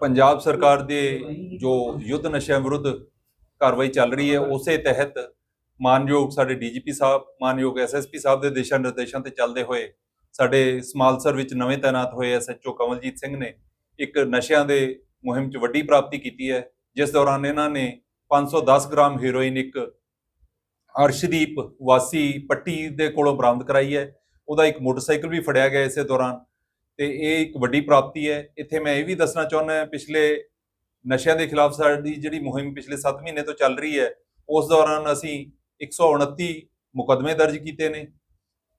ਪੰਜਾਬ ਸਰਕਾਰ ਦੇ ਜੋ ਯੁੱਧ ਨਸ਼ਿਆਂ ਵਿਰੁੱਧ ਕਾਰਵਾਈ ਚੱਲ ਰਹੀ ਹੈ ਉਸੇ ਤਹਿਤ ਮਾਨਯੋਗ ਸਾਡੇ ਡੀਜੀਪੀ ਸਾਹਿਬ ਮਾਨਯੋਗ ਐਸਐਸਪੀ ਸਾਹਿਬ ਦੇ ਦਿਸ਼ਾ ਨਿਰਦੇਸ਼ਾਂ ਤੇ ਚੱਲਦੇ ਹੋਏ ਸਾਡੇ ਸਮਾਲਸਰ ਵਿੱਚ ਨਵੇਂ ਤਾਇਨਾਤ ਹੋਏ ਐਸਐਚਓ ਕਮਲਜੀਤ ਸਿੰਘ ਨੇ ਇੱਕ ਨਸ਼ਿਆਂ ਦੇ ਮੁਹਿੰਮ 'ਚ ਵੱਡੀ ਪ੍ਰਾਪਤੀ ਕੀਤੀ ਹੈ ਜਿਸ ਦੌਰਾਨ ਇਹਨਾਂ ਨੇ 510 ਗ੍ਰਾਮ ਹੈਰੋਇਨ ਇੱਕ ਅਰਸ਼ਦੀਪ ਵਾਸੀ ਪੱਟੀ ਦੇ ਕੋਲੋਂ ਬਰਾਮਦ ਕਰਾਈ ਹੈ ਉਹਦਾ ਇੱਕ ਮੋਟਰਸਾਈਕਲ ਵੀ ਫੜਿਆ ਗਿਆ ਇਸੇ ਦੌਰਾਨ। ਤੇ ਇਹ ਇੱਕ ਵੱਡੀ ਪ੍ਰਾਪਤੀ ਹੈ। ਇੱਥੇ ਮੈਂ ਇਹ ਵੀ ਦੱਸਣਾ ਚਾਹੁੰਦਾ ਪਿਛਲੇ ਨਸ਼ਿਆਂ ਦੇ ਖਿਲਾਫ ਸਾਡੀ ਜਿਹੜੀ ਮੁਹਿੰਮ ਪਿਛਲੇ 7 ਮਹੀਨੇ ਤੋਂ ਚੱਲ ਰਹੀ ਹੈ ਉਸ ਦੌਰਾਨ ਅਸੀਂ 129 ਮੁਕਦਮੇ ਦਰਜ ਕੀਤੇ ਨੇ।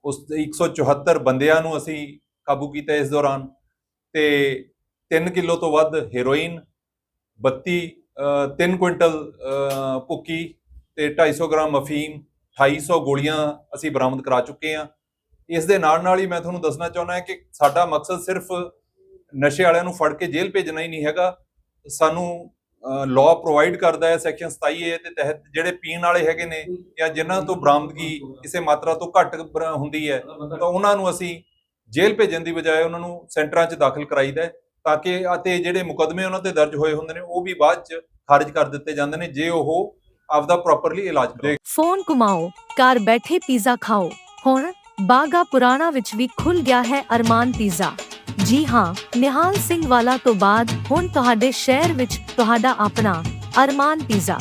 ਉਸ 174 ਬੰਦਿਆਂ ਨੂੰ ਅਸੀਂ ਕਾਬੂ ਕੀਤਾ ਇਸ ਦੌਰਾਨ ਤੇ 3 ਕਿਲੋ ਤੋਂ ਵੱਧ ਹੈਰੋਇਨ 32 ਅ, 3 ਕੁਇੰਟਲ ਅ, ਭੁੱਕੀ ਤੇ 250 ਗ੍ਰਾਮ ਅਫੀਮ 2800 ਗੋਲੀਆਂ ਅਸੀਂ ਬਰਾਮਦ ਕਰਾ ਚੁੱਕੇ ਹਾਂ। ਇਸ ਦੇ ਨਾਲ ਨਾਲ ਹੀ ਮੈਂ ਤੁਹਾਨੂੰ ਦੱਸਣਾ ਚਾਹੁੰਦਾ ਹਾਂ ਕਿ ਸਾਡਾ ਮਕਸਦ ਸਿਰਫ ਨਸ਼ੇ ਵਾਲਿਆਂ ਨੂੰ ਫੜ ਕੇ ਜੇਲ੍ਹ ਭੇਜਣਾ ਹੀ ਨਹੀਂ ਹੈਗਾ। ਸਾਨੂੰ ਲਾਅ ਪ੍ਰੋਵਾਈਡ ਕਰਦਾ ਹੈ ਸੈਕਸ਼ਨ 27 ਦੇ ਤਹਿਤ, ਜਿਹੜੇ ਪੀਣ ਵਾਲੇ ਹੈਗੇ ਨੇ ਜਾਂ ਜਿਨ੍ਹਾਂ ਤੋਂ ਬਰਾਮਦਗੀ ਕਿਸੇ ਮਾਤਰਾ ਤੋਂ ਘੱਟ ਹੁੰਦੀ ਹੈ, ਤਾਂ ਉਹਨਾਂ ਨੂੰ ਅਸੀਂ ਜੇਲ੍ਹ ਭੇਜਣ ਦੀ ਬਜਾਏ ਉਹਨਾਂ ਨੂੰ ਸੈਂਟਰਾਂ 'ਚ ਦਾਖਲ ਕਰਾਈਦਾ ਹੈ ਤਾਂ ਕਿ ਅਤੇ ਜਿਹੜੇ ਮੁਕਦਮੇ ਉਹਨਾਂ ਤੇ ਦਰਜ ਹੋਏ ਹੁੰਦੇ ਨੇ, ਉਹ ਵੀ ਬਾਅਦ 'ਚ ਖਾਰਜ ਕਰ ਦਿੱਤੇ ਜਾਂਦੇ ਨੇ, ਜੇ ਉਹ ਆਪਦਾ ਪ੍ਰੋਪਰਲੀ ਇਲਾਜ ਕਰੇ ਫੋਨ ਕਮਾਓ ਘਰ ਬੈਠੇ ਪੀਜ਼ਾ ਖਾਓ। ਹੁਣ ਬਾਗਾ ਪੁਰਾਣਾ ਵਿੱਚ ਵੀ ਖੁੱਲ ਗਿਆ ਹੈ ਅਰਮਾਨ ਪੀਜ਼ਾ। ਜੀ ਹਾਂ, ਨਿਹਾਲ ਸਿੰਘ ਵਾਲਾ ਤੋਂ ਬਾਅਦ ਹੁਣ ਤੁਹਾਡੇ ਸ਼ਹਿਰ ਵਿੱਚ ਤੁਹਾਡਾ ਆਪਣਾ ਅਰਮਾਨ ਪੀਜ਼ਾ।